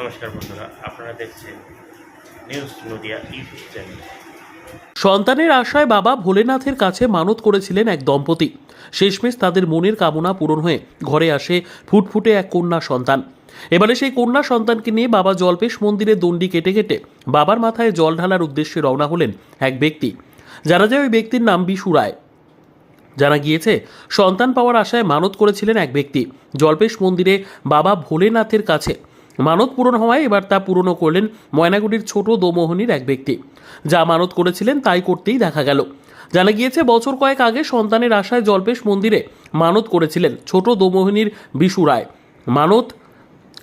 নমস্কার বন্ধুরা, আপনারা দেখছেন নিউজ নদিয়া ইউটিউব চ্যানেল সন্তানের আশায় বাবা ভোলেনাথের কাছে মানত করেছিলেন এক দম্পতি। শেষমেশ তাদের মনের কামনা পূরণ হয়ে ঘরে আসে ফুটফুটে এক কন্যা সন্তান। এবারে সেই কন্যা সন্তানকে নিয়ে বাবা জলপেশ মন্দিরে দণ্ডি কেটে কেটে বাবার মাথায় জল ঢালার উদ্দেশ্যে রওনা হলেন এক ব্যক্তি। জানা যায় ওই ব্যক্তির নাম বিশু রায়। জানা গিয়েছে, সন্তান পাওয়ার আশায় মানত করেছিলেন এক ব্যক্তি। জলপেশ মন্দিরে বাবা ভোলেনাথের কাছে মানত পূরণ হওয়ায় এবার তা পূরণও করলেন ময়নাগুড়ির ছোট দোমোহনির এক ব্যক্তি। যা মানত করেছিলেন তাই করতেই দেখা গেল। জানা গিয়েছে, বছর কয়েক আগে সন্তানের আশায় জলপেশ মন্দিরে মানত করেছিলেন ছোট দোমোহনীর বিশু রায়। মানত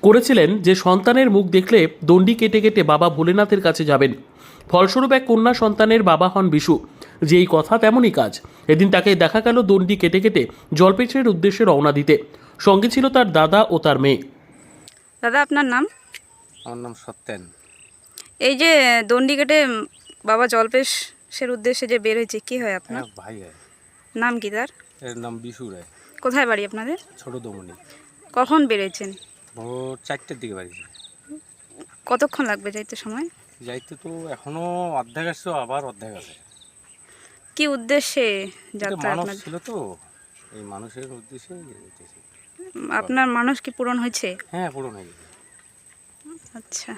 করেছিলেন যে সন্তানের মুখ দেখলে দণ্ডি কেটে কেটে বাবা ভোলেনাথের কাছে যাবেন। ফলস্বরূপ এক কন্যা সন্তানের বাবা হন বিশু। যেই কথা তেমনই কাজ। এদিন তাকে দেখা গেল দণ্ডি কেটে কেটে জলপেছের উদ্দেশ্যে রওনা দিতে। সঙ্গে ছিল তার দাদা ও তার মেয়ে। দাদা আপনার নাম? আমার নাম সত্যেন। এই যে দণ্ডি কেটে বাবা জলপেশের উদ্দেশ্যে যে বের হয়েছে কি হয় আপনার? ভাই নাম কি তার? এর নাম বিশু রায়। কোথায় বাড়ি আপনাদের? ছোট দমনি। কখন বেরিয়েছেন? ভোর চারটের দিকে বাড়িছে কতক্ষণ লাগবে যাইতে সময়? যাইতে তো এখনও অর্ধেক আসছে আবার অর্ধেক আছে। কি উদ্দেশ্যে যাত্রা ছিল তো এই মানুষের উদ্দেশ্যে যেতেছি আপনার মানুষ কি পূরণ হয়েছে? হ্যাঁ পূরণ হয়েছে আচ্ছা।